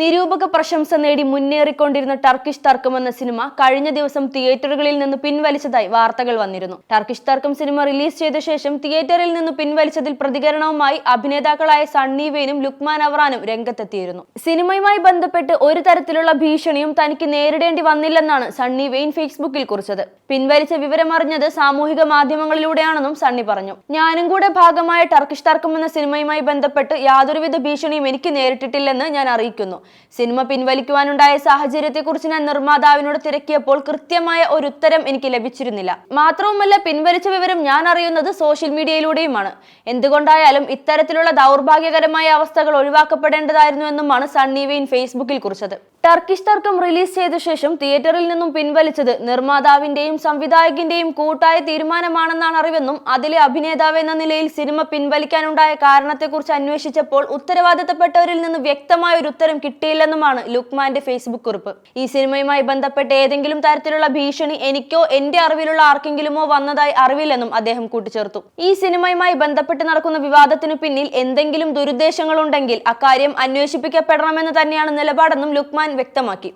നിരൂപക പ്രശംസ നേടി മുന്നേറിക്കൊണ്ടിരുന്ന ടർക്കിഷ് തർക്കം എന്ന സിനിമ കഴിഞ്ഞ ദിവസം തിയേറ്ററുകളിൽ നിന്ന് പിൻവലിച്ചതായി വാർത്തകൾ വന്നിരുന്നു. ടർക്കിഷ് തർക്കം സിനിമ റിലീസ് ചെയ്ത ശേഷം തിയേറ്ററിൽ നിന്ന് പിൻവലിച്ചതിൽ പ്രതികരണവുമായി അഭിനേതാക്കളായ സണ്ണി വെയിനും ലുക്മാൻ അവറാനും രംഗത്തെത്തിയിരുന്നു. സിനിമയുമായി ബന്ധപ്പെട്ട് ഒരു തരത്തിലുള്ള ഭീഷണിയും തനിക്ക് നേരിടേണ്ടി വന്നില്ലെന്നാണ് സണ്ണി വെയിൻ ഫേസ്ബുക്കിൽ കുറിച്ചത്. പിൻവലിച്ച വിവരമറിഞ്ഞത് സാമൂഹിക മാധ്യമങ്ങളിലൂടെയാണെന്നും സണ്ണി പറഞ്ഞു. ഞാനും കൂടെ ഭാഗമായ ടർക്കിഷ് തർക്കം എന്ന സിനിമയുമായി ബന്ധപ്പെട്ട് യാതൊരുവിധ ഭീഷണിയും എനിക്ക് നേരിട്ടിട്ടില്ലെന്ന് ഞാൻ അറിയിക്കുന്നു. സിനിമ പിൻവലിക്കുവാനുണ്ടായ സാഹചര്യത്തെക്കുറിച്ച് ഞാൻ നിർമ്മാതാവിനോട് തിരക്കിയപ്പോൾ കൃത്യമായ ഒരു ഉത്തരം എനിക്ക് ലഭിച്ചിരുന്നില്ല. മാത്രവുമല്ല പിൻവലിച്ച വിവരം ഞാൻ അറിയുന്നത് സോഷ്യൽ മീഡിയയിലൂടെയുമാണ്. എന്തുകൊണ്ടായാലും ഇത്തരത്തിലുള്ള ദൗർഭാഗ്യകരമായ അവസ്ഥകൾ ഒഴിവാക്കപ്പെടേണ്ടതായിരുന്നു എന്നുമാണ് സണ്ണി വെയിൻ ഫേസ്ബുക്കിൽ കുറിച്ചത്. ടർക്കിഷ് തർക്കം റിലീസ് ചെയ്ത ശേഷം തിയേറ്ററിൽ നിന്നും പിൻവലിച്ചത് നിർമ്മാതാവിന്റെയും സംവിധായകന്റെയും കൂട്ടായ തീരുമാനമാണെന്നാണ് അറിവെന്നും അതിലെ അഭിനേതാവ് എന്ന നിലയിൽ സിനിമ പിൻവലിക്കാനുണ്ടായ കാരണത്തെക്കുറിച്ച് അന്വേഷിച്ചപ്പോൾ ഉത്തരവാദിത്തപ്പെട്ടവരിൽ നിന്ന് വ്യക്തമായ ഒരു ഉത്തരം കിട്ടിയില്ലെന്നുമാണ് ലുക്മാന്റെ ഫേസ്ബുക്ക് കുറിപ്പ്. ഈ സിനിമയുമായി ബന്ധപ്പെട്ട് ഏതെങ്കിലും തരത്തിലുള്ള ഭീഷണി എനിക്കോ എന്റെ അറിവിലുള്ള ആർക്കെങ്കിലുമോ വന്നതായി അറിവില്ലെന്നും അദ്ദേഹം കൂട്ടിച്ചേർത്തു. ഈ സിനിമയുമായി ബന്ധപ്പെട്ട് നടക്കുന്ന വിവാദത്തിനു പിന്നിൽ എന്തെങ്കിലും ദുരുദ്ദേശങ്ങളുണ്ടെങ്കിൽ അക്കാര്യം അന്വേഷിപ്പിക്കപ്പെടണമെന്ന് തന്നെയാണ് നിലപാടെന്നും ലുക്മാൻ വ്യക്തമാക്കി.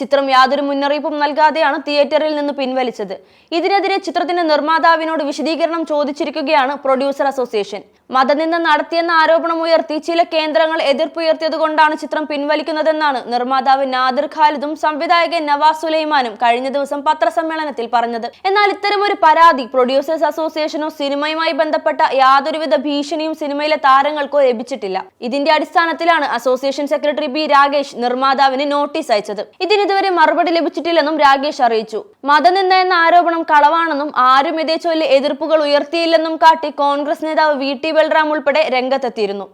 ചിത്രം യാതൊരു മുന്നറിയിപ്പും നൽകാതെയാണ് തിയേറ്ററിൽ നിന്ന് പിൻവലിച്ചത്. ഇതിനെതിരെ ചിത്രത്തിന്റെ നിർമ്മാതാവിനോട് വിശദീകരണം ചോദിച്ചിരിക്കുകയാണ് പ്രൊഡ്യൂസർ അസോസിയേഷൻ. മതനിന്ദ നടത്തിയെന്ന ആരോപണം ഉയർത്തി ചില കേന്ദ്രങ്ങൾ എതിർപ്പുയർത്തിയതുകൊണ്ടാണ് ചിത്രം പിൻവലിക്കുന്നതെന്നാണ് നിർമ്മാതാവ് നാദിർ ഖാലിദും സംവിധായകൻ നവാസ് സുലൈമാനും കഴിഞ്ഞ ദിവസം പത്രസമ്മേളനത്തിൽ പറഞ്ഞത്. എന്നാൽ ഇത്തരമൊരു പരാതി പ്രൊഡ്യൂസേഴ്സ് അസോസിയേഷനോ സിനിമയുമായി ബന്ധപ്പെട്ട യാതൊരുവിധ ഭീഷണിയും സിനിമയിലെ താരങ്ങൾക്കോ ലഭിച്ചിട്ടില്ല. ഇതിന്റെ അടിസ്ഥാനത്തിലാണ് അസോസിയേഷൻ സെക്രട്ടറി ബി രാകേഷ് നിർമ്മാതാവിന് നോട്ടീസ് അയച്ചത്. ഇതിനിതുവരെ മറുപടി ലഭിച്ചിട്ടില്ലെന്നും രാഗേഷ് അറിയിച്ചു. മതനിന്ദ എന്ന ആരോപണം കളവാണെന്നും ആരും ഇതേ ചൊല്ലി എതിർപ്പുകൾ ഉയർത്തിയില്ലെന്നും കാട്ടി കോൺഗ്രസ് നേതാവ് വി ടി ബൽറാം ഉൾപ്പെടെ രംഗത്തെത്തിയിരുന്നു.